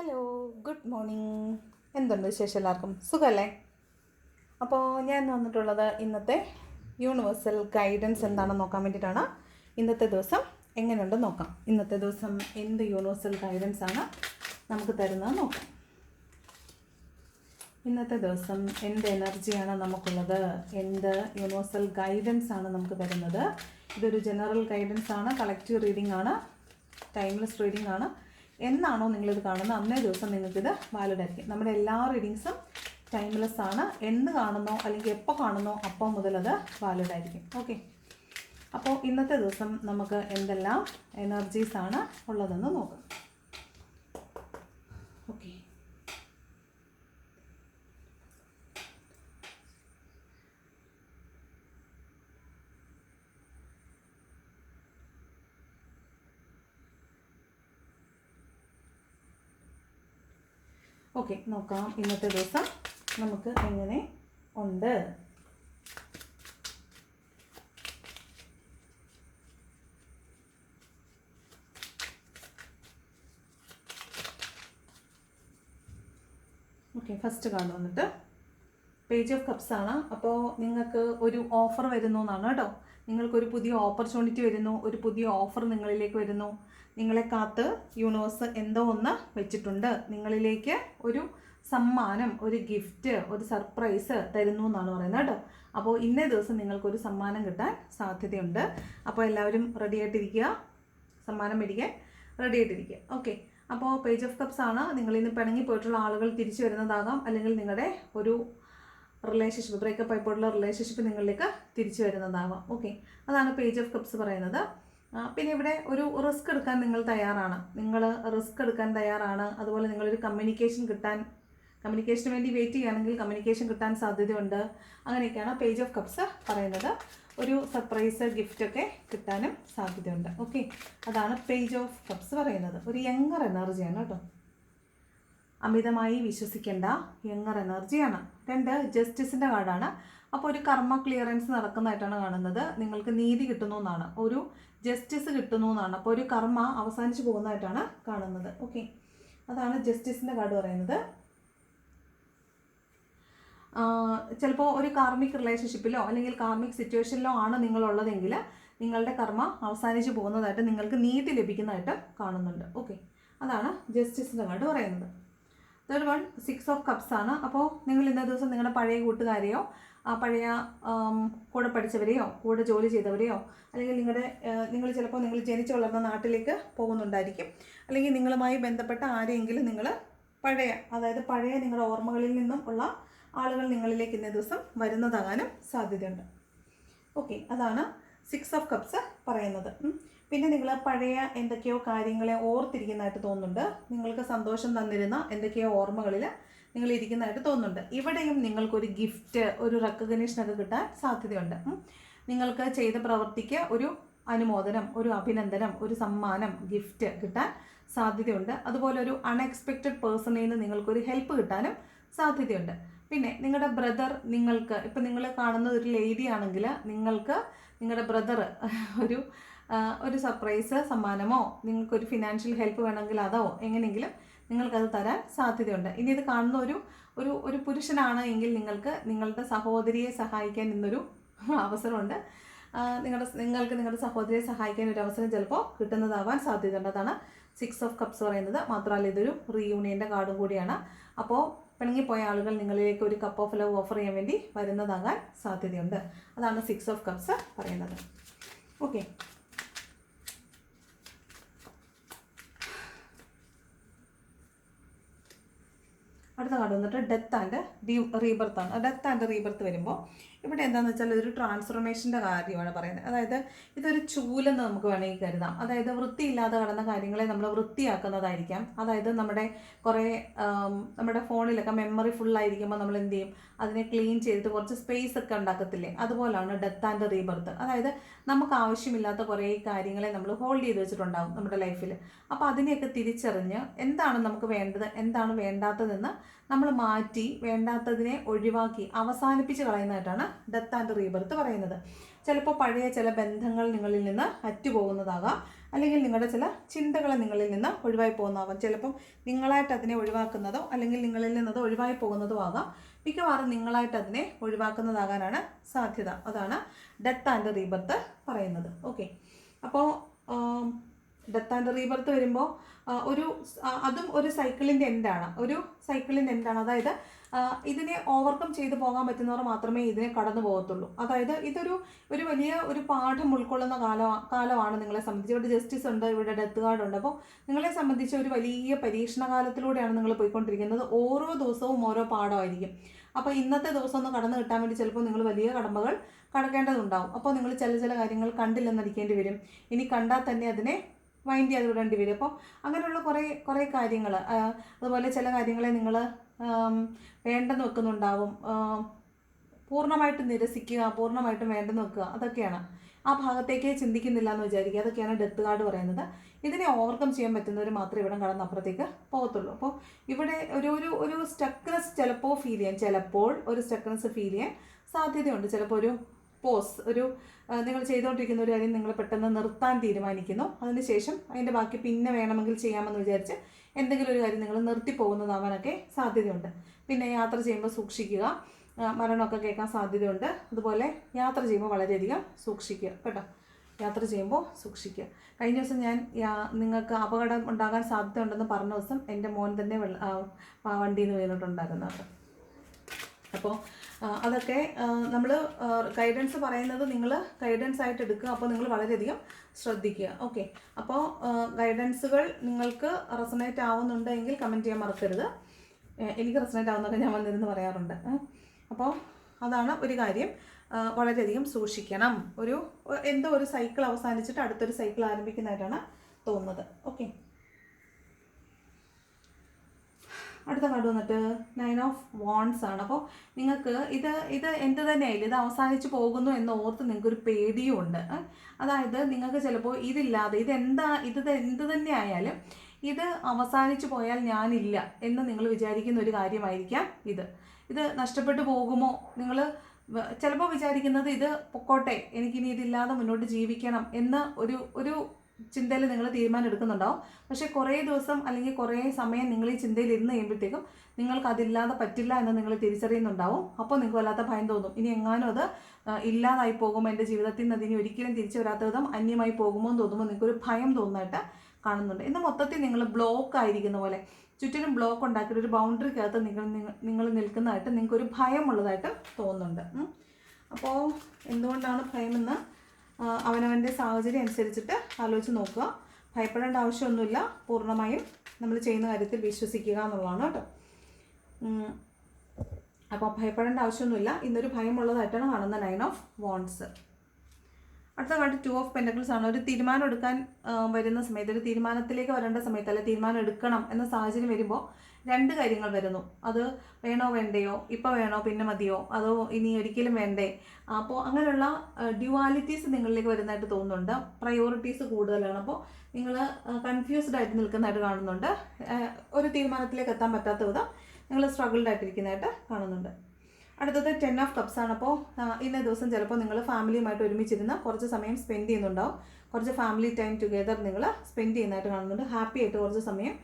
Hello good morning എന്തുണ്ട് വിശേഷം എല്ലാവർക്കും? സുഖമല്ലേ അപ്പോൾ ഞാൻ വന്നിട്ടുള്ളത് ഇന്നത്തെ യൂണിവേഴ്സൽ ഗൈഡൻസ് എന്താണെന്ന് നോക്കാൻ വേണ്ടിയിട്ടാണ്. ഇന്നത്തെ ദിവസം എങ്ങനെയുണ്ട് നോക്കാം. ഇന്നത്തെ ദിവസം എന്ത് യൂണിവേഴ്സൽ ഗൈഡൻസ് ആണ് നമുക്ക് തരുന്നത് നോക്കാം. ഇന്നത്തെ ദിവസം എന്ത് എനർജിയാണ് നമുക്കുള്ളത്? എന്ത് യൂണിവേഴ്സൽ ഗൈഡൻസ് ആണ് നമുക്ക് തരുന്നത്? ഇതൊരു ജനറൽ ഗൈഡൻസ് ആണ്. കളക്റ്റീവ് റീഡിംഗ് ആണ്. ടൈംലെസ് റീഡിംഗ് ആണ്. എന്നാണോ നിങ്ങളിത് കാണുന്നത്? അന്നേ ദിവസം നിങ്ങൾക്കിത് വാലിഡ് ആയിരിക്കും. നമ്മുടെ എല്ലാ റീഡിങ്സും ടൈംലെസ് ആണ്. എന്ന് കാണുന്നോ അല്ലെങ്കിൽ എപ്പോൾ കാണുന്നോ അപ്പോൾ മുതൽ അത് വാലിഡ് ആയിരിക്കും. ഓക്കെ അപ്പോൾ ഇന്നത്തെ ദിവസം നമുക്ക് എന്തെല്ലാം എനർജീസ് ആണ് ഉള്ളതെന്ന് നോക്കാം ഓക്കെ ഓക്കെ നോക്കാം. ഇന്നത്തെ ദിവസം നമുക്ക് എങ്ങനെ ഉണ്ട്? ഓക്കെ ഫസ്റ്റ് കാർഡ് വന്നിട്ട് പേജ് ഓഫ് കപ്സ് ആണ്. അപ്പോൾ നിങ്ങൾക്ക് ഒരു ഓഫർ വരുന്നു എന്നാണ് കേട്ടോ. നിങ്ങൾക്കൊരു പുതിയ ഓപ്പർച്യൂണിറ്റി വരുന്നു. ഒരു പുതിയ ഓഫർ നിങ്ങളിലേക്ക് വരുന്നു. നിങ്ങളെ കാത്ത് യൂണിവേഴ്സ് എന്തോ ഒന്ന് വെച്ചിട്ടുണ്ട്. നിങ്ങളിലേക്ക് ഒരു സമ്മാനം ഒരു ഗിഫ്റ്റ് ഒരു സർപ്രൈസ് തരുന്നു എന്നാണ് പറയുന്നത് കേട്ടോ. അപ്പോൾ ഇന്നേ ദിവസം നിങ്ങൾക്കൊരു സമ്മാനം കിട്ടാൻ സാധ്യതയുണ്ട്. അപ്പോൾ എല്ലാവരും റെഡി ആയിട്ടിരിക്കുക. സമ്മാനം മേടിക്കാൻ റെഡി ആയിട്ടിരിക്കുക. ഓക്കെ അപ്പോൾ പേജ് ഓഫ് കപ്സ് ആണ്. നിങ്ങൾ ഇന്ന് പിണങ്ങി പോയിട്ടുള്ള ആളുകൾ തിരിച്ചു വരുന്നതാകാം. അല്ലെങ്കിൽ നിങ്ങളുടെ ഒരു റിലേഷൻഷിപ്പ് ബ്രേക്കപ്പ് ആയിപ്പോയിട്ടുള്ള റിലേഷൻഷിപ്പ് നിങ്ങളിലേക്ക് തിരിച്ചു വരുന്നതാവാം ഓക്കെ അതാണ് പേജ് ഓഫ് കപ്സ് പറയുന്നത്. പിന്നെ ഇവിടെ ഒരു റിസ്ക് എടുക്കാൻ നിങ്ങൾ തയ്യാറാണ്. നിങ്ങൾ റിസ്ക് എടുക്കാൻ തയ്യാറാണ്. അതുപോലെ നിങ്ങളൊരു കമ്മ്യൂണിക്കേഷൻ കിട്ടാൻ കമ്മ്യൂണിക്കേഷന് വേണ്ടി വെയിറ്റ് ചെയ്യുകയാണെങ്കിൽ കമ്മ്യൂണിക്കേഷൻ കിട്ടാൻ സാധ്യതയുണ്ട്. അങ്ങനെയൊക്കെയാണ് പേജ് ഓഫ് കപ്സ് പറയുന്നത്. ഒരു സർപ്രൈസ് ഗിഫ്റ്റ് ഒക്കെ കിട്ടാനും സാധ്യതയുണ്ട്. ഓക്കെ അതാണ് പേജ് ഓഫ് കപ്സ് പറയുന്നത്. ഒരു യങ്ങർ എനർജിയാണ് കേട്ടോ. അമിതമായി വിശ്വസിക്കേണ്ട യങ്ങർ എനർജിയാണ് രണ്ട് ജസ്റ്റിസിന്റെ കാർഡാണ് അപ്പോൾ ഒരു കർമ്മ ക്ലിയറൻസ് നടക്കുന്നതായിട്ടാണ് കാണുന്നത്. നിങ്ങൾക്ക് നീതി കിട്ടുന്നു എന്നാണ് ഒരു ജസ്റ്റിസ് കിട്ടുന്നു എന്നാണ് അപ്പോൾ ഒരു കർമ്മ അവസാനിച്ചു പോകുന്നതായിട്ടാണ് കാണുന്നത്. ഓക്കെ അതാണ് ജസ്റ്റിസിന്റെ കാർഡ് പറയുന്നത്. ചിലപ്പോൾ ഒരു കാർമിക് റിലേഷൻഷിപ്പിലോ അല്ലെങ്കിൽ കാർമിക് സിറ്റുവേഷനിലോ ആണ് നിങ്ങളുള്ളതെങ്കിൽ നിങ്ങളുടെ കർമ്മ അവസാനിച്ചു പോകുന്നതായിട്ട് നിങ്ങൾക്ക് നീതി ലഭിക്കുന്നതായിട്ട് കാണുന്നുണ്ട്. ഓക്കെ അതാണ് ജസ്റ്റിസിന്റെ കാർഡ് പറയുന്നത്. Third one six of cups ആണ്. അപ്പോൾ നിങ്ങൾ ഇന്നേ ദിവസം നിങ്ങളുടെ പഴയ കൂട്ടുകാരെയോ പഴയ കൂടെ പഠിച്ചവരെയോ കൂടെ ജോലി ചെയ്തവരെയോ അല്ലെങ്കിൽ നിങ്ങളുടെ നിങ്ങൾ ചിലപ്പോൾ നിങ്ങൾ ജനിച്ചു വളർന്ന നാട്ടിലേക്ക് പോകുന്നുണ്ടായിരിക്കും. അല്ലെങ്കിൽ നിങ്ങളുമായി ബന്ധപ്പെട്ട ആരെയെങ്കിലും നിങ്ങൾ പഴയ അതായത് പഴയ നിങ്ങളുടെ ഓർമ്മകളിൽ നിന്നും ഉള്ള ആളുകൾ നിങ്ങളിലേക്ക് ഇന്നേ ദിവസം വരുന്നതാകാനും സാധ്യതയുണ്ട്. ഓക്കെ അതാണ് സിക്സ് ഓഫ് കപ്സ് പറയുന്നത്. പിന്നെ നിങ്ങൾ പഴയ എന്തൊക്കെയോ കാര്യങ്ങളെ ഓർത്തിരിക്കുന്നതായിട്ട് തോന്നുന്നുണ്ട്. നിങ്ങൾക്ക് സന്തോഷം തന്നിരുന്ന എന്തൊക്കെയോ ഓർമ്മകളിൽ നിങ്ങൾ ഇരിക്കുന്നതായിട്ട് തോന്നുന്നുണ്ട്. ഇവിടെയും നിങ്ങൾക്കൊരു ഗിഫ്റ്റ് ഒരു റെക്കഗ്നേഷനൊക്കെ കിട്ടാൻ സാധ്യതയുണ്ട്. നിങ്ങൾക്ക് ചെയ്ത പ്രവൃത്തിക്ക് ഒരു അനുമോദനം ഒരു അഭിനന്ദനം ഒരു സമ്മാനം ഗിഫ്റ്റ് കിട്ടാൻ സാധ്യതയുണ്ട്. അതുപോലെ ഒരു അൺഎക്സ്പെക്റ്റഡ് പേഴ്സണിൽ നിന്ന് നിങ്ങൾക്കൊരു ഹെൽപ്പ് കിട്ടാനും സാധ്യതയുണ്ട്. പിന്നെ നിങ്ങളുടെ ബ്രദർ നിങ്ങൾക്ക് ഇപ്പം നിങ്ങൾ കാണുന്ന ഒരു ലേഡി ആണെങ്കിൽ നിങ്ങൾക്ക് നിങ്ങളുടെ ബ്രദർ ഒരു ഒരു സർപ്രൈസ് സമ്മാനമോ നിങ്ങൾക്കൊരു ഫിനാൻഷ്യൽ ഹെൽപ്പ് വേണമെങ്കിൽ അതോ എങ്ങനെയെങ്കിലും നിങ്ങൾക്കത് തരാൻ സാധ്യതയുണ്ട്. ഇനി ഇത് കാണുന്ന ഒരു ഒരു ഒരു പുരുഷനാണ് എങ്കിൽ നിങ്ങൾക്ക് നിങ്ങളുടെ സഹോദരിയെ സഹായിക്കാൻ ഇന്നൊരു അവസരമുണ്ട്. നിങ്ങളുടെ നിങ്ങൾക്ക് നിങ്ങളുടെ സഹോദരിയെ സഹായിക്കാൻ ഒരു അവസരം ചിലപ്പോൾ കിട്ടുന്നതാവാൻ സാധ്യതയുണ്ട്. അതാണ് സിക്സ് ഓഫ് കപ്സ് പറയുന്നത്. മാത്രമല്ല ഇതൊരു റീയൂണിയന്റെ കാർഡും കൂടിയാണ്. അപ്പോൾ പിണങ്ങിപ്പോയ ആളുകൾ നിങ്ങളിലേക്ക് ഒരു കപ്പ് ഓഫ് ലവ് ഓഫർ ചെയ്യാൻ വേണ്ടി വരുന്നതാകാൻ സാധ്യതയുണ്ട്. അതാണ് സിക്സ് ഓഫ് കപ്സ് പറയുന്നത്. ഓക്കെ അടുത്ത കാർഡ് വന്നിട്ട് ഡെത്ത് ആൻഡ് ഡീ റീബർത്ത് ആണ്. ഡെത്ത് ആൻഡ് റീബർത്ത് വരുമ്പോൾ ഇവിടെ എന്താണെന്ന് വെച്ചാൽ ഒരു ട്രാൻസ്ഫോർമേഷന്റെ കാര്യമാണ് പറയുന്നത്. അതായത് ഇതൊരു ചൂലെന്ന് നമുക്ക് വേണമെങ്കിൽ കരുതാം. അതായത് വൃത്തിയില്ലാതെ കിടന്ന കാര്യങ്ങളെ നമ്മൾ വൃത്തിയാക്കുന്നതായിരിക്കാം. അതായത് നമ്മുടെ കുറേ നമ്മുടെ ഫോണിലൊക്കെ മെമ്മറി ഫുള്ളായിരിക്കുമ്പോൾ നമ്മൾ എന്ത് ചെയ്യും? അതിനെ ക്ലീൻ ചെയ്തിട്ട് കുറച്ച് സ്പേസ് ഒക്കെ ഉണ്ടാക്കത്തില്ലേ? അതുപോലാണ് ഡെത്ത് ആൻഡ് റീബർത്ത് അതായത് നമുക്ക് ആവശ്യമില്ലാത്ത കുറേ കാര്യങ്ങളെ നമ്മൾ ഹോൾഡ് ചെയ്ത് വെച്ചിട്ടുണ്ടാകും നമ്മുടെ ലൈഫിൽ അപ്പോൾ അതിനെയൊക്കെ തിരിച്ചറിഞ്ഞ് എന്താണ് നമുക്ക് വേണ്ടത് എന്താണ് വേണ്ടാത്തതെന്ന് നമ്മൾ മാറ്റി വേണ്ടാത്തതിനെ ഒഴിവാക്കി അവസാനിപ്പിച്ച് കളയുന്നതായിട്ടാണ് ഡെത്ത് ആൻഡ് റീബർത്ത് പറയുന്നത്. ചിലപ്പോൾ പഴയ ചില ബന്ധങ്ങൾ നിങ്ങളിൽ നിന്ന് അറ്റുപോകുന്നതാകാം. അല്ലെങ്കിൽ നിങ്ങളുടെ ചില ചിന്തകൾ നിങ്ങളിൽ നിന്ന് ഒഴിവായി പോകുന്നതാകാം. ചിലപ്പം നിങ്ങളായിട്ട് അതിനെ ഒഴിവാക്കുന്നതോ അല്ലെങ്കിൽ നിങ്ങളിൽ നിന്നത് ഒഴിവായി പോകുന്നതോ ആകാം. മിക്കവാറും നിങ്ങളായിട്ട് അതിനെ ഒഴിവാക്കുന്നതാകാനാണ് സാധ്യത. അതാണ് ഡെത്ത് ആൻഡ് റീബർത്ത് പറയുന്നത്. ഓക്കെ. അപ്പോൾ ഡെത്ത് ആൻഡ് റീബർത്ത് വരുമ്പോൾ ഒരു അതും ഒരു സൈക്കിളിന്റെ എൻഡാണ്. ഒരു സൈക്കിളിന്റെ എൻഡാണ്. അതായത് ഇതിനെ ഓവർകം ചെയ്തു പോകാൻ പറ്റുന്നവർ മാത്രമേ ഇതിനെ കടന്നു പോകത്തുള്ളൂ. അതായത് ഇതൊരു ഒരു വലിയ ഒരു പാഠം ഉൾക്കൊള്ളുന്ന കാലം കാലമാണ് നിങ്ങളെ സംബന്ധിച്ച്. ഇവിടെ ജസ്റ്റിസ് ഉണ്ട് ഇവിടെ ഡെത്ത് കാർഡ് ഉണ്ട്. അപ്പോൾ നിങ്ങളെ സംബന്ധിച്ച് ഒരു വലിയ പരീക്ഷണ കാലത്തിലൂടെയാണ് നിങ്ങൾ പോയിക്കൊണ്ടിരിക്കുന്നത്. ഓരോ ദിവസവും ഓരോ പാഠമായിരിക്കും. അപ്പോൾ ഇന്നത്തെ ദിവസം ഒന്ന് കടന്നു കിട്ടാൻ വേണ്ടി ചിലപ്പോൾ നിങ്ങൾ വലിയ കടമ്പകൾ കടക്കേണ്ടതുണ്ടാവും. അപ്പോൾ നിങ്ങൾ ചില ചില കാര്യങ്ങൾ കണ്ടില്ലെന്നടിക്കേണ്ടി വരും. ഇനി കണ്ടാൽ തന്നെ അതിനെ വൈൻഡ് ചെയ്ത് വിടേണ്ടി വരും. അപ്പോൾ അങ്ങനെയുള്ള കുറേ കുറേ കാര്യങ്ങൾ. അതുപോലെ ചില കാര്യങ്ങളെ നിങ്ങൾ വേണ്ടെന്ന് വെക്കുന്നുണ്ടാവും. പൂർണമായിട്ട് നിരസിക്കുക പൂർണമായിട്ടും വേണ്ടെന്ന് വെക്കുക അതൊക്കെയാണ്. ആ ഭാഗത്തേക്ക് ചിന്തിക്കുന്നില്ല എന്ന് വിചാരിക്കുക. അതൊക്കെയാണ് ഡെത്ത് കാർഡ് പറയുന്നത്. ഇതിനെ ഓവർകം ചെയ്യാൻ പറ്റുന്നവർ മാത്രമേ ഇവിടെ കടന്ന് അപ്പുറത്തേക്ക് പോകത്തുള്ളൂ. അപ്പോൾ ഇവിടെ ഒരു ഒരു ഒരു സ്റ്റക്നെസ് ചിലപ്പോൾ ഫീൽ ചെയ്യാൻ ചിലപ്പോൾ ഒരു സ്റ്റക്നെസ് ഫീൽ ചെയ്യാൻ സാധ്യതയുണ്ട്. ചിലപ്പോൾ ഒരു പോസ് ഒരു നിങ്ങൾ ചെയ്തുകൊണ്ടിരിക്കുന്ന ഒരു കാര്യം നിങ്ങൾ പെട്ടെന്ന് നിർത്താൻ തീരുമാനിക്കുന്നു. അതിനുശേഷം അതിന്റെ ബാക്കി പിന്നെ വേണമെങ്കിൽ ചെയ്യാമെന്ന് വിചാരിച്ച് എന്തെങ്കിലും ഒരു കാര്യം നിങ്ങൾ നിർത്തി പോകുന്നതാവാനൊക്കെ സാധ്യതയുണ്ട്. പിന്നെ യാത്ര ചെയ്യുമ്പോൾ സൂക്ഷിക്കുക. മരണമൊക്കെ കേൾക്കാൻ സാധ്യതയുണ്ട്. അതുപോലെ യാത്ര ചെയ്യുമ്പോൾ വളരെയധികം സൂക്ഷിക്കുക കേട്ടോ. യാത്ര ചെയ്യുമ്പോൾ സൂക്ഷിക്കുക. കഴിഞ്ഞ ദിവസം ഞാൻ നിങ്ങൾക്ക് അപകടം ഉണ്ടാകാൻ സാധ്യതയുണ്ടെന്ന് പറഞ്ഞ ദിവസം എന്റെ മോൻ തന്നെ വണ്ടിയിൽ നിന്ന് വീണിട്ടുണ്ടായിരുന്നു അപ്പോൾ അതൊക്കെ നമ്മൾ ഗൈഡൻസ് പറയുന്നത് നിങ്ങൾ ഗൈഡൻസ് ആയിട്ട് എടുക്കുക. അപ്പോൾ നിങ്ങൾ വളരെയധികം ശ്രദ്ധിക്കുക. ഓക്കെ അപ്പോൾ ഗൈഡൻസുകൾ നിങ്ങൾക്ക് റെസണേറ്റ് ആവുന്നുണ്ടെങ്കിൽ കമന്റ് ചെയ്യാൻ മറക്കരുത്. എനിക്ക് റെസണേറ്റ് ആവുന്നതൊക്കെ ഞാൻ വന്നിരുന്ന് പറയാറുണ്ട്. അപ്പോൾ അതാണ് ഒരു കാര്യം. വളരെയധികം സൂക്ഷിക്കണം. ഒരു എന്തോ ഒരു സൈക്കിൾ അവസാനിച്ചിട്ട് അടുത്തൊരു സൈക്കിൾ ആരംഭിക്കുന്നതായിട്ടാണ് തോന്നുന്നത്. ഓക്കെ അടുത്ത കാർഡ് വന്നിട്ട് നയൻ ഓഫ് വോൺസ് ആണ്. അപ്പോൾ നിങ്ങൾക്ക് ഇത് ഇത് എന്ത് തന്നെയായാലും ഇത് അവസാനിച്ച് പോകുന്നു എന്ന് ഓർത്ത് നിങ്ങൾക്ക് ഒരു പേടിയും ഉണ്ട് അതായത് നിങ്ങൾക്ക് ചിലപ്പോൾ ഇതില്ലാതെ ഇതെന്താ ഇത് എന്ത് തന്നെ ആയാലും ഇത് അവസാനിച്ച് പോയാൽ ഞാനില്ല എന്ന് നിങ്ങൾ വിചാരിക്കുന്ന ഒരു കാര്യമായിരിക്കാം ഇത്. ഇത് നഷ്ടപ്പെട്ടു പോകുമോ? നിങ്ങൾ ചിലപ്പോൾ വിചാരിക്കുന്നത് ഇത് പൊക്കോട്ടെ എനിക്കിനി ഇതില്ലാതെ മുന്നോട്ട് ജീവിക്കണം എന്ന് ഒരു ഒരു ചിന്തയിൽ നിങ്ങൾ തീരുമാനം എടുക്കുന്നുണ്ടാവും. പക്ഷേ കുറേ ദിവസം അല്ലെങ്കിൽ കുറേ സമയം നിങ്ങൾ ഈ ചിന്തയിൽ ഇരുന്ന് കഴിയുമ്പോഴത്തേക്കും നിങ്ങൾക്ക് അതില്ലാതെ പറ്റില്ല എന്ന് നിങ്ങൾ തിരിച്ചറിയുന്നുണ്ടാവും. അപ്പോൾ നിങ്ങൾക്ക് വല്ലാത്ത ഭയം തോന്നും. ഇനി എങ്ങാനും അത് ഇല്ലാതായി പോകുമോ? എന്റെ ജീവിതത്തിൽ നിന്ന് അതിനി ഒരിക്കലും തിരിച്ചു വരാത്ത വിധം അന്യമായി പോകുമോ എന്ന് തോന്നുമ്പോൾ നിങ്ങൾക്കൊരു ഭയം തോന്നുന്നതായിട്ട് കാണുന്നുണ്ട്. ഇന്ന് മൊത്തത്തിൽ നിങ്ങൾ ബ്ലോക്ക് ആയിരിക്കുന്ന പോലെ ചുറ്റിനും ബ്ലോക്ക് ഉണ്ടാക്കിയിട്ട് ഒരു ബൗണ്ടറിക്കകത്ത് നിങ്ങൾ നിങ്ങൾ- നിൽക്കുന്നതായിട്ട് നിങ്ങൾക്കൊരു ഭയമുള്ളതായിട്ട് തോന്നുന്നുണ്ട്. അപ്പോൾ എന്തുകൊണ്ടാണ് ഭയമെന്ന് അവനവന്റെ സാഹചര്യം അനുസരിച്ചിട്ട് ആലോചിച്ച് നോക്കുക. ഭയപ്പെടേണ്ട ആവശ്യമൊന്നുമില്ല. പൂർണമായും നമ്മൾ ചെയ്യുന്ന കാര്യത്തിൽ വിശ്വസിക്കുക എന്നുള്ളതാണ് കേട്ടോ. അപ്പോൾ ഭയപ്പെടേണ്ട ആവശ്യമൊന്നുമില്ല. ഇന്നൊരു ഭയമുള്ളതായിട്ടാണ് കാണുന്ന നയൻ ഓഫ് വോൺസ് അടുത്ത കാലത്ത് ടു ഓഫ് പെന്റക്കിൾസ് ആണ്. ഒരു തീരുമാനം എടുക്കാൻ വരുന്ന സമയത്ത് ഒരു തീരുമാനത്തിലേക്ക് വരേണ്ട സമയത്ത് അല്ലെ തീരുമാനം എടുക്കണം എന്ന സാഹചര്യം വരുമ്പോൾ രണ്ട് കാര്യങ്ങൾ വരുന്നു. അത് വേണോ വേണ്ടയോ ഇപ്പോൾ വേണോ പിന്നെ മതിയോ അതോ ഇനി ഒരിക്കലും വേണ്ടേ? അപ്പോൾ അങ്ങനെയുള്ള ഡ്യുവാലിറ്റീസ് നിങ്ങളിലേക്ക് വരുന്നതായിട്ട് തോന്നുന്നുണ്ട്. പ്രയോറിറ്റീസ് കൂടുതലാണ്. അപ്പോൾ നിങ്ങൾ കൺഫ്യൂസ്ഡ് ആയിട്ട് നിൽക്കുന്നതായിട്ട് കാണുന്നുണ്ട്. ഒരു തീരുമാനത്തിലേക്ക് എത്താൻ പറ്റാത്ത വിധം നിങ്ങൾ സ്ട്രഗിൾഡ് ആയിട്ടിരിക്കുന്നതായിട്ട് കാണുന്നുണ്ട്. അടുത്തത് ടെൻ ഓഫ് കപ്സ് ആണ്. അപ്പോൾ ഇന്ന ദിവസം ചിലപ്പോൾ നിങ്ങൾ ഫാമിലിയുമായിട്ട് ഒരുമിച്ചിരുന്ന് കുറച്ച് സമയം സ്പെൻഡ് ചെയ്യുന്നുണ്ടാവും. കുറച്ച് ഫാമിലി ടൈം ടുഗെദർ നിങ്ങൾ സ്പെൻഡ് ചെയ്യുന്നതായിട്ട് കാണുന്നുണ്ട്. ഹാപ്പി ആയിട്ട് കുറച്ച് സമയം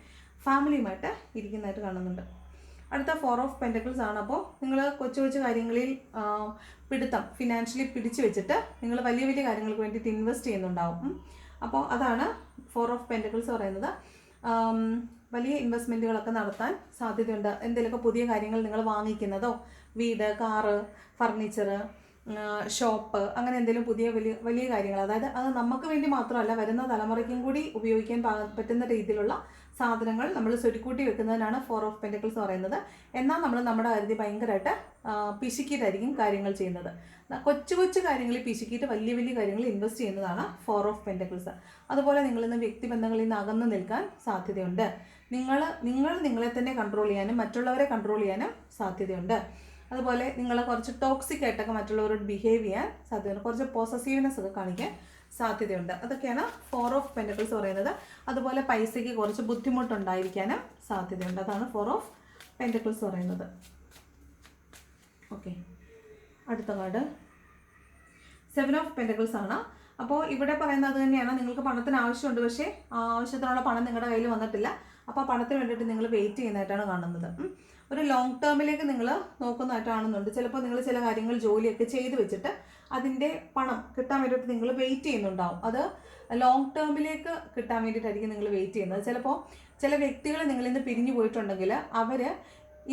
ഫാമിലിയുമായിട്ട് ഇരിക്കുന്നതായിട്ട് കാണുന്നുണ്ട്. അടുത്ത ഫോർ ഓഫ് പെന്റക്കിൾസ് ആണ്. അപ്പോൾ നിങ്ങൾ കൊച്ചു കൊച്ചു കാര്യങ്ങളിൽ പിടുത്തം ഫിനാൻഷ്യലി പിടിച്ചു വെച്ചിട്ട് നിങ്ങൾ വലിയ വലിയ കാര്യങ്ങൾക്ക് വേണ്ടിയിട്ട് ഇൻവെസ്റ്റ് ചെയ്യുന്നുണ്ടാവും. അപ്പോൾ അതാണ് ഫോർ ഓഫ് പെന്റക്കിൾസ് പറയുന്നത്. വലിയ ഇൻവെസ്റ്റ്മെന്റുകളൊക്കെ നടത്താൻ സാധ്യതയുണ്ട്. എന്തെങ്കിലുമൊക്കെ പുതിയ കാര്യങ്ങൾ നിങ്ങൾ വാങ്ങിക്കുന്നതോ വീട് കാറ് ഫർണിച്ചർ ഷോപ്പ് അങ്ങനെ എന്തെങ്കിലും പുതിയ വലിയ വലിയ കാര്യങ്ങൾ. അതായത് അത് നമുക്ക് വേണ്ടി മാത്രമല്ല വരുന്ന തലമുറയ്ക്കും കൂടി ഉപയോഗിക്കാൻ പറ്റുന്ന രീതിയിലുള്ള സാധനങ്ങൾ നമ്മൾ സ്വരുക്കൂട്ടി വെക്കുന്നതിനാണ് ഫോർ ഓഫ് പെന്റക്കിൾസ് പറയുന്നത്. എന്നാൽ നമ്മൾ നമ്മുടെ അരുതി ഭയങ്കരമായിട്ട് പിശുക്കിയിട്ടായിരിക്കും കാര്യങ്ങൾ ചെയ്യുന്നത്. കൊച്ചു കൊച്ചു കാര്യങ്ങളിൽ പിശുക്കിയിട്ട് വലിയ വലിയ കാര്യങ്ങൾ ഇൻവെസ്റ്റ് ചെയ്യുന്നതാണ് ഫോർ ഓഫ് പെന്റക്കിൾസ് അതുപോലെ നിങ്ങൾ ഇന്ന് വ്യക്തിബന്ധങ്ങളിൽ നിന്ന് അകന്നു നിൽക്കാൻ സാധ്യതയുണ്ട്. നിങ്ങൾ നിങ്ങൾ നിങ്ങളെ തന്നെ കൺട്രോൾ ചെയ്യാനും മറ്റുള്ളവരെ കൺട്രോൾ ചെയ്യാനും സാധ്യതയുണ്ട്. അതുപോലെ നിങ്ങളെ കുറച്ച് ടോക്സിക് ആയിട്ടൊക്കെ മറ്റുള്ളവരോട് ബിഹേവ് ചെയ്യാൻ സാധ്യതയുണ്ട്. കുറച്ച് പോസസീവ്നെസ് ഒക്കെ കാണിക്കാൻ സാധ്യതയുണ്ട്. അതൊക്കെയാണ് ഫോർ ഓഫ് പെന്റക്കിൾസ് പറയുന്നത്. അതുപോലെ പൈസയ്ക്ക് കുറച്ച് ബുദ്ധിമുട്ടുണ്ടായിരിക്കാനും സാധ്യതയുണ്ട്. അതാണ് ഫോർ ഓഫ് പെന്റക്കിൾസ് പറയുന്നത്. ഓക്കെ അടുത്ത കാർഡ് സെവൻ ഓഫ് പെന്റക്കിൾസ് ആണ്. അപ്പോൾ ഇവിടെ പറയുന്നത് തന്നെയാണ്. നിങ്ങൾക്ക് പണത്തിന് ആവശ്യമുണ്ട്. പക്ഷേ ആവശ്യത്തിനുള്ള പണം നിങ്ങളുടെ കയ്യിൽ വന്നിട്ടില്ല. അപ്പോൾ പണത്തിന് വേണ്ടിയിട്ട് നിങ്ങൾ വെയിറ്റ് ചെയ്യുന്നതായിട്ടാണ് കാണുന്നത്. ഒരു ലോങ് ടേമിലേക്ക് നിങ്ങൾ നോക്കുന്നതായിട്ടാണെന്നുണ്ട്. ചിലപ്പോൾ നിങ്ങൾ ചില കാര്യങ്ങൾ ജോലിയൊക്കെ ചെയ്ത് വെച്ചിട്ട് അതിന്റെ പണം കിട്ടാൻ വേണ്ടിയിട്ട് നിങ്ങൾ വെയിറ്റ് ചെയ്യുന്നുണ്ടാവും. അത് ലോങ് ടേമിലേക്ക് കിട്ടാൻ വേണ്ടിയിട്ടായിരിക്കും നിങ്ങൾ വെയിറ്റ് ചെയ്യുന്നത്. ചിലപ്പോൾ ചില വ്യക്തികൾ നിങ്ങളിൽ നിന്ന് പിരിഞ്ഞു പോയിട്ടുണ്ടെങ്കിൽ അവർ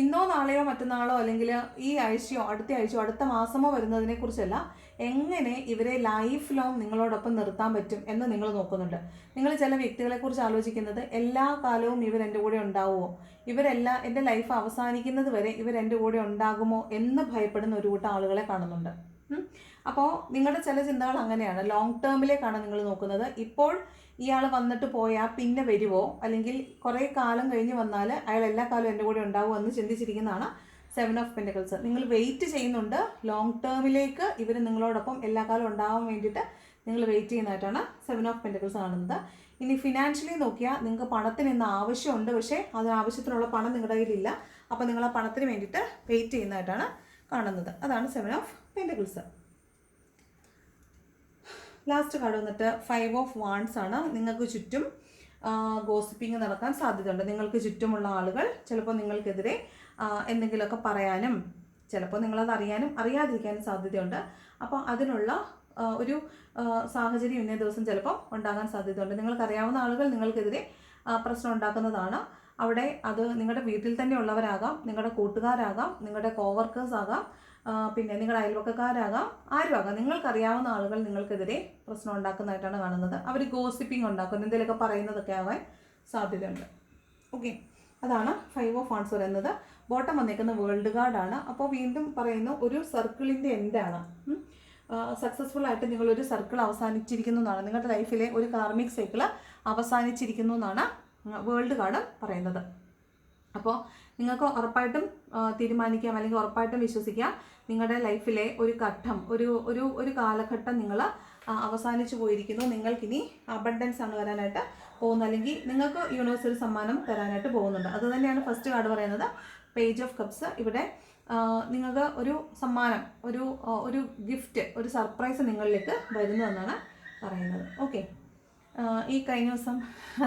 ഇന്നോ നാളെയോ മറ്റന്നാളോ അല്ലെങ്കിൽ ഈ ആഴ്ചയോ അടുത്ത ആഴ്ചയോ അടുത്ത മാസമോ വരുന്നതിനെ കുറിച്ചല്ല എങ്ങനെ ഇവരെ ലൈഫ് ലോങ് നിങ്ങളോടൊപ്പം നിർത്താൻ പറ്റും എന്ന് നിങ്ങൾ നോക്കുന്നുണ്ട്. നിങ്ങൾ ചില വ്യക്തികളെ കുറിച്ച് ആലോചിക്കുന്നത് എല്ലാ കാലവും ഇവർ എന്റെ കൂടെ ഉണ്ടാവുമോ? ഇവരെല്ലാം എന്റെ ലൈഫ് അവസാനിക്കുന്നത് വരെ ഇവർ എന്റെ കൂടെ ഉണ്ടാകുമോ എന്ന് ഭയപ്പെടുന്ന ഒരു കൂട്ടം ആളുകളെ കാണുന്നുണ്ട്. അപ്പോൾ നിങ്ങളുടെ ചില ചിന്തകൾ അങ്ങനെയാണ്. ലോങ് ടേമിലേക്കാണ് നിങ്ങൾ നോക്കുന്നത്. ഇപ്പോൾ ഇയാൾ വന്നിട്ട് പോയാൽ പിന്നെ വരുമോ അല്ലെങ്കിൽ കുറേ കാലം കഴിഞ്ഞ് വന്നാൽ അയാൾ എല്ലാ കാലവും എന്റെ കൂടെ ഉണ്ടാവുമോ എന്ന് ചിന്തിച്ചിരിക്കുന്നതാണ് സെവൻ ഓഫ് പെന്റക്കിൾസ് നിങ്ങൾ വെയിറ്റ് ചെയ്യുന്നുണ്ട്. ലോങ് ടേമിലേക്ക് ഇവർ നിങ്ങളോടൊപ്പം എല്ലാ കാലം ഉണ്ടാവാൻ വേണ്ടിയിട്ട് നിങ്ങൾ വെയിറ്റ് ചെയ്യുന്നതായിട്ടാണ് സെവൻ ഓഫ് പെന്റക്കിൾസ് കാണുന്നത്. ഇനി ഫിനാൻഷ്യലി നോക്കിയാൽ നിങ്ങൾക്ക് പണത്തിന് ഇന്ന് ആവശ്യമുണ്ട്. പക്ഷേ അത് ആവശ്യത്തിനുള്ള പണം നിങ്ങളുടെ കയ്യിലില്ല. അപ്പോൾ നിങ്ങൾ ആ പണത്തിന് വേണ്ടിയിട്ട് വെയിറ്റ് ചെയ്യുന്നതായിട്ടാണ് കാണുന്നത്. അതാണ് seven of pentacles last card വന്നിട്ട് ഫൈവ് ഓഫ് വാൺസ് ആണ്. നിങ്ങൾക്ക് ചുറ്റും ഗോസിപ്പിംഗ് നടക്കാൻ സാധ്യതയുണ്ട്. നിങ്ങൾക്ക് ചുറ്റുമുള്ള ആളുകൾ ചിലപ്പോൾ നിങ്ങൾക്കെതിരെ എന്തെങ്കിലുമൊക്കെ പറയാനും ചിലപ്പോൾ നിങ്ങളത് അറിയാനും അറിയാതിരിക്കാനും സാധ്യതയുണ്ട്. അപ്പോൾ അതിനുള്ള ഒരു സാഹചര്യം ഇന്നേ ദിവസം ചിലപ്പോൾ ഉണ്ടാകാൻ സാധ്യതയുണ്ട്. നിങ്ങൾക്കറിയാവുന്ന ആളുകൾ നിങ്ങൾക്കെതിരെ പ്രശ്നം ഉണ്ടാക്കുന്നതാണ്. അവിടെ അത് നിങ്ങളുടെ വീട്ടിൽ തന്നെ ഉള്ളവരാകാം നിങ്ങളുടെ കൂട്ടുകാരാകാം നിങ്ങളുടെ കോവർക്കേഴ്സ് ആകാം പിന്നെ നിങ്ങളുടെ അയൽവക്കക്കാരാകാം ആരും ആകാം നിങ്ങൾക്കറിയാവുന്ന ആളുകൾ നിങ്ങൾക്കെതിരെ പ്രശ്നം ഉണ്ടാക്കുന്നതായിട്ടാണ് കാണുന്നത്. അവർ ഗോസിപ്പിംഗ് ഉണ്ടാക്കുന്നു എന്തെങ്കിലുമൊക്കെ പറയുന്നതൊക്കെ ആവാൻ സാധ്യതയുണ്ട്. ഓക്കെ അതാണ് ഫൈവ് ഓഫ് ആൺസ് പറയുന്നത്. ബോട്ടം വന്നേക്കുന്ന വേൾഡ് കാർഡാണ്. അപ്പോൾ വീണ്ടും പറയുന്നു ഒരു സർക്കിളിന്റെ എൻഡാണ്. സക്സസ്ഫുൾ ആയിട്ട് നിങ്ങളൊരു സർക്കിൾ അവസാനിച്ചിരിക്കുന്നു എന്നാണ്. നിങ്ങളുടെ ലൈഫിലെ ഒരു കാർമിക് സൈക്കിൾ അവസാനിച്ചിരിക്കുന്നു എന്നാണ് വേൾഡ് കാർഡ് പറയുന്നത്. അപ്പോൾ നിങ്ങൾക്ക് ഉറപ്പായിട്ടും തീരുമാനിക്കാം അല്ലെങ്കിൽ ഉറപ്പായിട്ടും വിശ്വസിക്കാം. നിങ്ങളുടെ ലൈഫിലെ ഒരു ഘട്ടം ഒരു ഒരു ഒരു കാലഘട്ടം നിങ്ങൾ അവസാനിച്ചു പോയിരിക്കുന്നു. നിങ്ങൾക്കിനി അബണ്ടൻസ് ആണ് വരാനായിട്ട് പോകുന്നത്. അല്ലെങ്കിൽ നിങ്ങൾക്ക് യൂണിവേഴ്സ് ഒരു സമ്മാനം തരാനായിട്ട് പോകുന്നുണ്ട്. അത് തന്നെയാണ് ഫസ്റ്റ് കാർഡ് പറയുന്നത്. പേജ് ഓഫ് കപ്സ് ഇവിടെ നിങ്ങൾക്ക് ഒരു സമ്മാനം ഒരു ഒരു ഗിഫ്റ്റ് ഒരു സർപ്രൈസ് നിങ്ങളിലേക്ക് വരുന്നു എന്നാണ് പറയുന്നത്. ഓക്കെ ഈ കഴിഞ്ഞ ദിവസം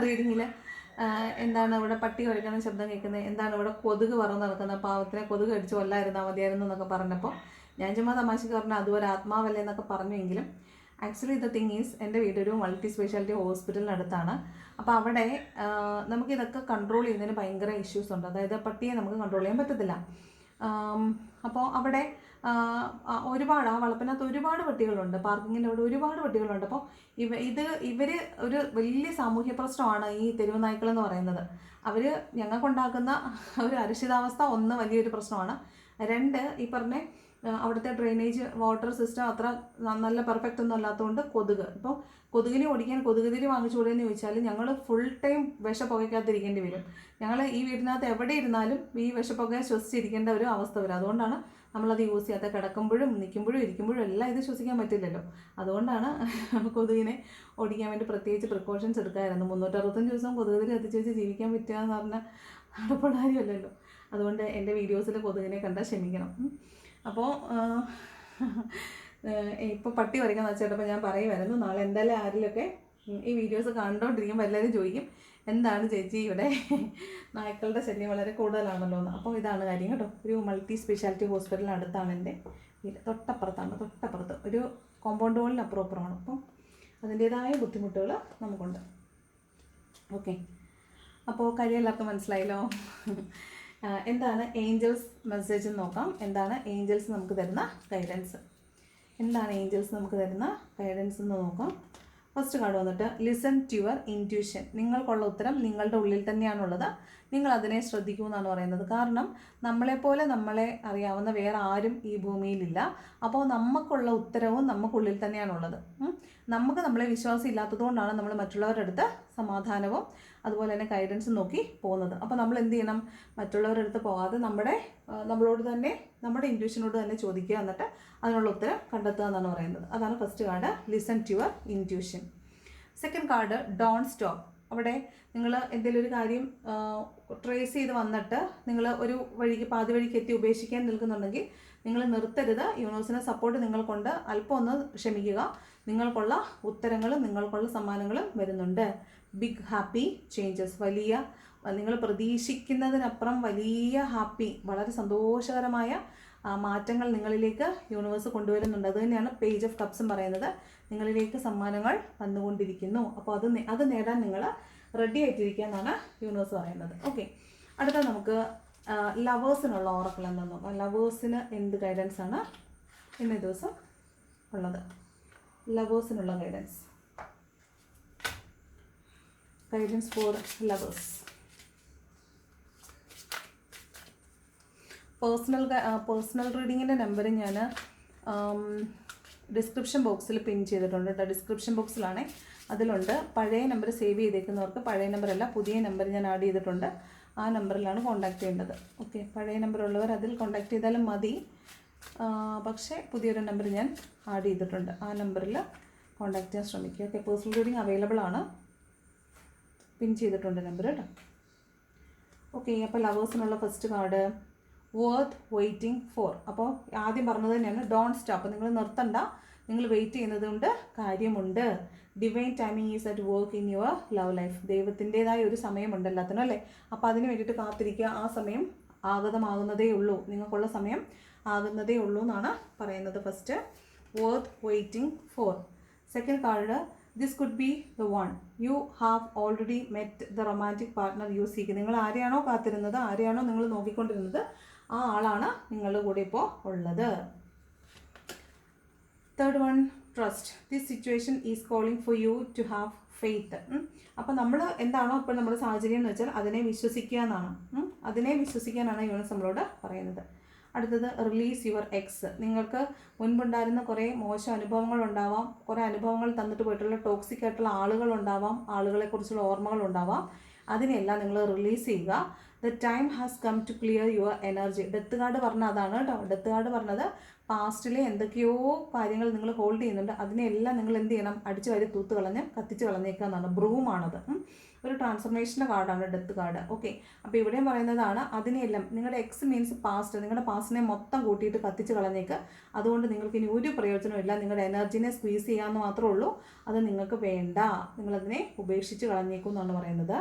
റീഡിങ്ങിൽ എന്താണ് ഇവിടെ പട്ടി കഴിക്കുന്ന ശബ്ദം കേൾക്കുന്നത്? എന്താണ് ഇവിടെ കൊതുക് പറന്ന് നടക്കുന്നത്? പാവത്തിനെ കൊതുക് അടിച്ച് കൊല്ലായിരുന്നാൽ മതിയായിരുന്നു എന്നൊക്കെ പറഞ്ഞപ്പോൾ ഞാൻ ചുമ്മാ തമാശക്ക് പറഞ്ഞാൽ അതുപോലെ ആത്മാവല്ലേ എന്നൊക്കെ പറഞ്ഞെങ്കിലും ആക്ച്വലി ദ തിങ് ഈസ് എന്റെ വീട് ഒരു മൾട്ടി സ്പെഷ്യാലിറ്റി ഹോസ്പിറ്റലിനടുത്താണ് അപ്പോൾ അവിടെ നമുക്ക് നമുക്കിതൊക്കെ കൺട്രോൾ ചെയ്യുന്നതിന് ഭയങ്കര ഇഷ്യൂസ് ഉണ്ട്. അതായത് പട്ടിയെ നമുക്ക് കൺട്രോൾ ചെയ്യാൻ പറ്റത്തില്ല. അപ്പോൾ അവിടെ ഒരുപാട് ആ വളപ്പിനകത്ത് ഒരുപാട് പട്ടികളുണ്ട്. പാർക്കിങ്ങിന്റെ അവിടെ ഒരുപാട് പട്ടികളുണ്ട്. അപ്പോൾ ഇവ ഇത് ഇവർ ഒരു വലിയ സാമൂഹ്യ പ്രശ്നമാണ് ഈ തെരുവ് എന്ന് പറയുന്നത്. അവർ ഞങ്ങൾക്കുണ്ടാക്കുന്ന ഒരു അരക്ഷിതാവസ്ഥ ഒന്ന് വലിയൊരു പ്രശ്നമാണ്. രണ്ട് ഈ പറഞ്ഞ അവിടുത്തെ ഡ്രെയിനേജ് വാട്ടർ സിസ്റ്റം അത്ര നല്ല പെർഫെക്റ്റ് ഒന്നും അല്ലാത്തതുകൊണ്ട് കൊതുക്. ഇപ്പോൾ കൊതുകിനെ ഓടിക്കാൻ കൊതുക് തിരി വാങ്ങിച്ചുകൂടെയെന്ന് ചോദിച്ചാൽ ഞങ്ങൾ ഫുൾ ടൈം വിഷ പുകയ്ക്കാതിരിക്കേണ്ടി വരും. ഞങ്ങൾ ഈ വീടിനകത്ത് എവിടെ ഇരുന്നാലും ഈ വിഷപ്പുക ശ്വസിച്ചിരിക്കേണ്ട ഒരു അവസ്ഥ വരും. അതുകൊണ്ടാണ് നമ്മളത് യൂസ് ചെയ്യാത്ത കിടക്കുമ്പോഴും നിൽക്കുമ്പോഴും ഇരിക്കുമ്പോഴും എല്ലാം ഇത് ശ്വസിക്കാൻ പറ്റില്ലല്ലോ. അതുകൊണ്ടാണ് കൊതുകിനെ ഓടിക്കാൻ വേണ്ടി പ്രത്യേകിച്ച് പ്രിക്കോഷൻസ് എടുക്കാമായിരുന്നു മുന്നൂറ്ററുപത്തഞ്ച് ദിവസം കൊതുക് തിരി വെച്ച് ജീവിക്കാൻ പറ്റുക എന്ന് പറഞ്ഞാൽ നടപ്പുള്ള കാര്യമല്ലല്ലോ. അതുകൊണ്ട് എന്റെ വീഡിയോസിൽ കൊതുകിനെ കണ്ടാൽ ക്ഷമിക്കണം. അപ്പോൾ ഇപ്പോൾ പട്ടി വരയ്ക്കാൻ വെച്ചിട്ടപ്പോൾ ഞാൻ പറയുമായിരുന്നു നാളെ എന്തായാലും ആരിലൊക്കെ ഈ വീഡിയോസ് കണ്ടുകൊണ്ടിരിക്കുമ്പോൾ എല്ലാവരും ചോദിക്കും എന്താണ് ചേച്ചി ഇവിടെ നായ്ക്കളുടെ ശല്യം വളരെ കൂടുതലാണല്ലോ? എന്ന്. അപ്പോൾ ഇതാണ് കാര്യം കേട്ടോ. ഒരു മൾട്ടി സ്പെഷ്യാലിറ്റി ഹോസ്പിറ്റലിന് അടുത്താണ് എന്റെ വീട്. തൊട്ടപ്പുറത്താണ് തൊട്ടപ്പുറത്ത്. ഒരു കോമ്പൗണ്ട് വാളിന് അപ്പുറം അപ്പുറമാണ് അപ്പം അതിന്റേതായ ബുദ്ധിമുട്ടുകൾ നമുക്കുണ്ട്. ഓക്കെ. അപ്പോൾ കഴിയല്ലാത്ത മനസ്സിലായല്ലോ? എന്താണ് ഏഞ്ചൽസ് മെസ്സേജ് നോക്കാം. എന്താണ് ഏഞ്ചൽസ് നമുക്ക് തരുന്ന ഗൈഡൻസ് എന്താണ് ഏഞ്ചൽസ് നമുക്ക് തരുന്ന ഗൈഡൻസ് എന്ന് നോക്കാം. ഫസ്റ്റ് കാർഡ് വന്നിട്ട് ലിസൺ ടു യുവർ ഇന്റ്യൂഷൻ നിങ്ങൾക്കുള്ള ഉത്തരം നിങ്ങളുടെ ഉള്ളിൽ തന്നെയാണുള്ളത്. നിങ്ങൾ അതിനെ ശ്രദ്ധിക്കൂ എന്നാണ് പറയുന്നത്. കാരണം നമ്മളെപ്പോലെ നമ്മളെ അറിയാവുന്ന വേറെ ആരും ഈ ഭൂമിയിലില്ല. അപ്പോൾ നമുക്കുള്ള ഉത്തരവും നമുക്കുള്ളിൽ തന്നെയാണുള്ളത്. നമുക്ക് നമ്മളെ വിശ്വാസം ഇല്ലാത്തതുകൊണ്ടാണ് നമ്മൾ മറ്റുള്ളവരുടെ അടുത്ത് സമാധാനവും അതുപോലെ തന്നെ ഗൈഡൻസും നോക്കി പോകുന്നത്. അപ്പോൾ നമ്മൾ എന്ത് ചെയ്യണം? മറ്റുള്ളവരുടെ അടുത്ത് പോകാതെ നമ്മുടെ നമ്മളോട് തന്നെ നമ്മുടെ ഇന്റ്യൂഷനോട് തന്നെ ചോദിക്കുക എന്നിട്ട് അതിനുള്ള ഉത്തരം കണ്ടെത്തുക എന്നാണ് പറയുന്നത്. അതാണ് first card listen to your intuition second card don't stop അവിടെ നിങ്ങൾ എന്തെങ്കിലും ഒരു കാര്യം ട്രേസ് ചെയ്ത് വന്നിട്ട് നിങ്ങൾ ഒരു വഴിക്ക് പാതി വഴിക്ക് എത്തി ഉപേക്ഷിക്കാൻ നിൽക്കുന്നുണ്ടെങ്കിൽ നിങ്ങൾ നിർത്തരുത്. യൂണിവേഴ്സിനെ സപ്പോർട്ട് നിങ്ങൾ കൊണ്ട് അല്പം ഒന്ന് ക്ഷമിക്കുക. നിങ്ങൾക്കുള്ള ഉത്തരങ്ങളും നിങ്ങൾക്കുള്ള സമ്മാനങ്ങളും വരുന്നുണ്ട്. ബിഗ് ഹാപ്പി ചേഞ്ചസ് വലിയ നിങ്ങൾ പ്രതീക്ഷിക്കുന്നതിനപ്പുറം വലിയ ഹാപ്പി വളരെ സന്തോഷകരമായ മാറ്റങ്ങൾ നിങ്ങളിലേക്ക് യൂണിവേഴ്സ് കൊണ്ടുവരുന്നുണ്ട്. അത് തന്നെയാണ് പേജ് ഓഫ് കപ്സും പറയുന്നത്. നിങ്ങളിലേക്ക് സമ്മാനങ്ങൾ വന്നുകൊണ്ടിരിക്കുന്നു. അപ്പോൾ അത് അത് നേടാൻ നിങ്ങൾ റെഡി ആയിട്ടിരിക്കുക എന്നാണ് യൂണിവേഴ്സ് പറയുന്നത്. ഓക്കെ അടുത്ത നമുക്ക് ലവേഴ്സിനുള്ള ഓറക്കിൾ എന്താണെന്ന് നോക്കാം. ലവേഴ്സിന് എന്ത് ഗൈഡൻസ് ആണ്? ഇന്നേ ദിവസം ഉള്ളത്. ലവേഴ്സിനുള്ള guidance guidance for lovers personal personal റീഡിങ്ങിന്റെ number ഞാൻ ഡിസ്ക്രിപ്ഷൻ ബോക്സിൽ പിൻ ചെയ്തിട്ടുണ്ട് കേട്ടോ ഡിസ്ക്രിപ്ഷൻ ബോക്സിലാണേ അതിലുണ്ട് പഴയ നമ്പർ സേവ് ചെയ്തേക്കുന്നവർക്ക് പഴയ നമ്പറല്ല പുതിയ നമ്പർ ഞാൻ ആഡ് ചെയ്തിട്ടുണ്ട്. ആ നമ്പറിലാണ് കോൺടാക്ട് ചെയ്യേണ്ടത്. ഓക്കെ പഴയ നമ്പർ ഉള്ളവർ അതിൽ കോൺടാക്ട് ചെയ്താലും മതി. പക്ഷേ പുതിയൊരു നമ്പർ ഞാൻ ആഡ് ചെയ്തിട്ടുണ്ട്. ആ നമ്പറിൽ കോൺടാക്ട് ചെയ്യാൻ ശ്രമിക്കുക. ഓക്കെ പേഴ്സണൽ റീഡിങ് അവൈലബിൾ ആണ്. പിൻ ചെയ്തിട്ടുണ്ട് നമ്പർ കേട്ടോ. ഓക്കെ അപ്പോൾ ലവേഴ്സിനുള്ള first card worth waiting for അപ്പോൾ ആദ്യം പറഞ്ഞത് തന്നെയാണ് ഡോൺ സ്റ്റോപ്പ് നിങ്ങൾ നിർത്തണ്ട. നിങ്ങൾ വെയിറ്റ് ചെയ്യുന്നത് കൊണ്ട് കാര്യമുണ്ട്. Divine timing is at work in your love life ദൈവത്തിന്റെതായ ഒരു സമയമുണ്ട് എല്ലാത്തിനും അല്ലേ? അപ്പോൾ അതിന് വേണ്ടിയിട്ട് കാത്തിരിക്കുക. ആ സമയം ആഗതമാകുന്നതേ ഉള്ളൂ. നിങ്ങൾക്കുള്ള സമയം ആകുന്നതേ ഉള്ളൂ എന്നാണ് പറയുന്നത് first worth waiting for second card this could be the one you have already met the romantic partner you seek നിങ്ങൾ ആരെയാണോ കാത്തിരുന്നത് ആരെയാണോ നിങ്ങൾ നോക്കിക്കൊണ്ടിരുന്നത് ആ ആളാണ് നിങ്ങളുടെ കൂടെ ഇപ്പോൾ ഉള്ളത്. Third one trust this situation is calling for you to have faith അപ്പോൾ നമ്മൾ എന്താണോ ഇപ്പോൾ നമ്മുടെ സാഹചര്യം എന്ന് വെച്ചാൽ അതിനെ വിശ്വസിക്കുക എന്നാണ്. അതിനെ വിശ്വസിക്കാനാണ് യൂണിസ് നമ്മളോട് പറയുന്നത്. അടുത്തത് റിലീസ് യുവർ എക്സ് നിങ്ങൾക്ക് മുൻപുണ്ടായിരുന്ന കുറേ മോശം അനുഭവങ്ങൾ ഉണ്ടാവാം. കുറേ അനുഭവങ്ങൾ തന്നിട്ട് പോയിട്ടുള്ള ടോക്സിക് ആയിട്ടുള്ള ആളുകൾ ഉണ്ടാവാം. ആളുകളെക്കുറിച്ചുള്ള ഓർമ്മകൾ ഉണ്ടാവാം. അതിനെല്ലാം നിങ്ങൾ റിലീസ് ചെയ്യുക. The time has come to clear your energy death card പറഞ്ഞ അതാണ് കേട്ടോ. ഡെത്ത് കാർഡ് പറഞ്ഞത് പാസ്റ്റിലെ എന്തൊക്കെയോ കാര്യങ്ങൾ നിങ്ങൾ ഹോൾഡ് ചെയ്യുന്നുണ്ട്. അതിനെല്ലാം നിങ്ങൾ എന്ത് ചെയ്യണം? അടിച്ചു വാരി തൂത്ത് കളഞ്ഞ് കത്തിച്ച് കളഞ്ഞേക്കുക എന്നാണ് ബ്രൂമാണത്. ഒരു ട്രാൻസ്ഫർമേഷന്റെ കാർഡാണ് ഡെത്ത് കാർഡ് ഓക്കെ അപ്പോൾ ഇവിടെയും പറയുന്നതാണ് അതിനെയെല്ലാം നിങ്ങളുടെ എക്സ് മീൻസ് പാസ്റ്റ് നിങ്ങളുടെ പാസ്റ്റിനെ മൊത്തം കൂട്ടിയിട്ട് കത്തിച്ച് കളഞ്ഞേക്ക്. അതുകൊണ്ട് നിങ്ങൾക്ക് ഇനി ഒരു പ്രയോജനമില്ല നിങ്ങളുടെ എനർജിനെ സ്ക്വീസ് ചെയ്യാമെന്ന് മാത്രമേ ഉള്ളൂ. അത് നിങ്ങൾക്ക് വേണ്ട. നിങ്ങളതിനെ ഉപേക്ഷിച്ച് കളഞ്ഞേക്കും എന്നാണ് പറയുന്നത്.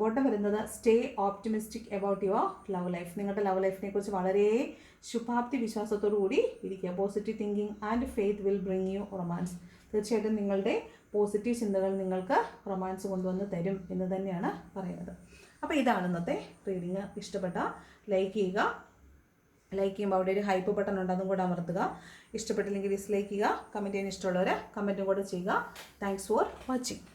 ബോട്ടം വരുന്നത് stay optimistic about your love life നിങ്ങളുടെ ലവ് ലൈഫിനെ കുറിച്ച് വളരെ ശുഭാപ്തി വിശ്വാസത്തോടു കൂടി ഇരിക്കുക. Positive thinking and faith will bring you romance തീർച്ചയായിട്ടും നിങ്ങളുടെ പോസിറ്റീവ് ചിന്തകൾ നിങ്ങൾക്ക് റൊമാൻസ് കൊണ്ടുവന്ന് തരും എന്ന് തന്നെയാണ് പറയുന്നത്. അപ്പോൾ ഇതാണ് ഇന്നത്തെ റീഡിങ് ഇഷ്ടപ്പെട്ട ലൈക്ക് ചെയ്യുക. ലൈക്ക് ചെയ്യുമ്പോൾ അവിടെ ഒരു ഹൈപ്പ് ബട്ടൺ ഉണ്ട് അതും കൂടെ അമർത്തുക. ഇഷ്ടപ്പെട്ടില്ലെങ്കിൽ ഡിസ്ലൈക്ക് ചെയ്യുക. കമന്റ് ചെയ്യാൻ ഇഷ്ടമുള്ളവർ കമന്റും കൂടെ ചെയ്യുക. Thanks for watching